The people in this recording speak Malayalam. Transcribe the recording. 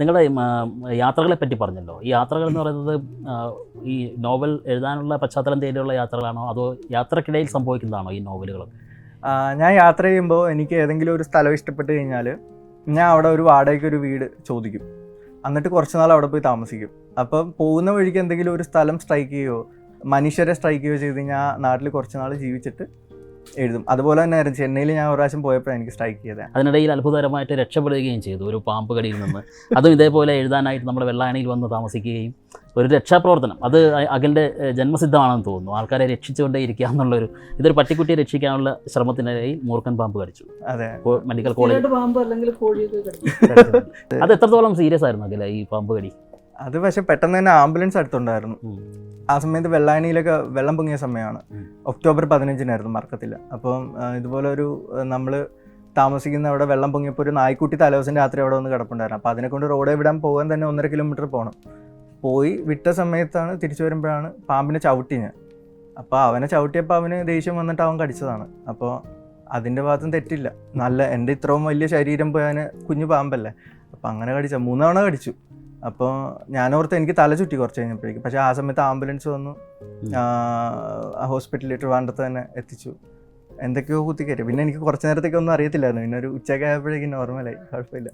നിങ്ങളുടെ യാത്രകളെ പറ്റി പറഞ്ഞല്ലോ. ഈ യാത്രകൾ എന്ന് പറയുന്നത് ഈ നോവൽ എഴുതാനുള്ള പശ്ചാത്തലം തേടിയുള്ള യാത്രകളാണോ? അതോ യാത്രക്കിടയിൽ സംഭവിക്കുന്നതാണോ ഈ നോവലുകൾ ഞാൻ യാത്ര ചെയ്യുമ്പോൾ എനിക്ക് ഏതെങ്കിലും ഒരു സ്ഥലം ഇഷ്ടപ്പെട്ട് കഴിഞ്ഞാൽ ഞാൻ അവിടെ ഒരു വാടകയ്ക്ക് ഒരു വീട് ചോദിക്കും. എന്നിട്ട് കുറച്ച് നാൾ അവിടെ പോയി താമസിക്കും. അപ്പം പോകുന്ന വഴിക്ക് എന്തെങ്കിലും ഒരു സ്ഥലം സ്ട്രൈക്ക് ചെയ്യുമോ മനുഷ്യരെ സ്ട്രൈക്ക് ചെയ്യുകയോ ചെയ്ത് കഴിഞ്ഞാൽ നാട്ടിൽ കുറച്ച് നാൾ ജീവിച്ചിട്ട് എഴുതും. അതുപോലെ തന്നെ ചെന്നൈയിൽ ഞാൻ ഒരു പ്രാവശ്യം പോയപ്പോഴാണ് എനിക്ക് സ്ട്രൈക്ക് ചെയ്തത്. അതിനിടയിൽ അത്ഭുതകരമായിട്ട് രക്ഷപ്പെടുകയും ചെയ്തു ഒരു പാമ്പ് കടിയിൽ നിന്ന്. അതും ഇതേപോലെ എഴുതാനായിട്ട് നമ്മുടെ വെള്ളായണിയിൽ വന്ന് താമസിക്കുകയും ഒരു രക്ഷാപ്രവർത്തനം. അത് അഖിലിന്റെ ജന്മസിദ്ധമാണെന്ന് തോന്നുന്നു. ആൾക്കാരെ രക്ഷിച്ചുകൊണ്ടേ ഇരിക്കുക എന്നുള്ളൊരു ഇതൊരു പട്ടിക്കുട്ടിയെ രക്ഷിക്കാനുള്ള ശ്രമത്തിനിടയിൽ മൂർഖൻ പാമ്പ് കടിച്ചു. അതെ. ഇപ്പോൾ മെഡിക്കൽ കോളേജ് പാമ്പ് അല്ലെങ്കിൽ അത് എത്രത്തോളം സീരിയസ് ആയിരുന്നു അഖില ഈ പാമ്പ് കടി? അത് പക്ഷെ പെട്ടെന്ന് തന്നെ ആംബുലൻസ് അടുത്തുണ്ടായിരുന്നു. ആ സമയത്ത് വെള്ളായണിയിലൊക്കെ വെള്ളം പൊങ്ങിയ സമയമാണ്. ഒക്ടോബർ പതിനഞ്ചിനായിരുന്നു മറക്കത്തില്ല. അപ്പം ഇതുപോലെ ഒരു നമ്മൾ താമസിക്കുന്ന അവിടെ വെള്ളം പൊങ്ങിയപ്പോൾ ഒരു നായ്ക്കുട്ടി തലേദിവസം രാത്രി അവിടെ വന്ന് കിടപ്പുണ്ടായിരുന്നു. അപ്പോൾ അതിനെക്കൊണ്ട് റോഡേ വിടാൻ പോകാൻ തന്നെ ഒന്നര കിലോമീറ്റർ പോകണം പോയി വിട്ട സമയത്താണ് തിരിച്ചു വരുമ്പോഴാണ് പാമ്പിനെ ചവിട്ടി ഞാൻ. അപ്പോൾ അവനെ ചവിട്ടിയപ്പോൾ അവന് ദേഷ്യം വന്നിട്ട് അവൻ കടിച്ചതാണ്. അപ്പോൾ അതിന്റെ ഭാഗത്തും തെറ്റില്ല. നല്ല എന്റെ ഇത്രയും വലിയ ശരീരം പോയാൽ കുഞ്ഞു പാമ്പല്ലേ? അപ്പം അങ്ങനെ കടിച്ച. മൂന്നവണ കടിച്ചു. അപ്പോൾ ഞാനോർത്ത് എനിക്ക് തല ചുറ്റി കുറച്ച് കഴിഞ്ഞപ്പോഴേക്കും. പക്ഷേ ആ സമയത്ത് ആംബുലൻസ് വന്നു. ഹോസ്പിറ്റലിൽ ട്രിവാൻഡ്രത്ത് തന്നെ എത്തിച്ചു. എന്തൊക്കെയോ കുത്തി കയറ്റി പിന്നെ എനിക്ക് കുറച്ച് നേരത്തേക്ക് ഒന്നും അറിയത്തില്ലായിരുന്നു. പിന്നെ ഒരു ഉച്ചയ്ക്ക് ആയപ്പോഴേക്കും നോർമലായി കുഴപ്പമില്ല.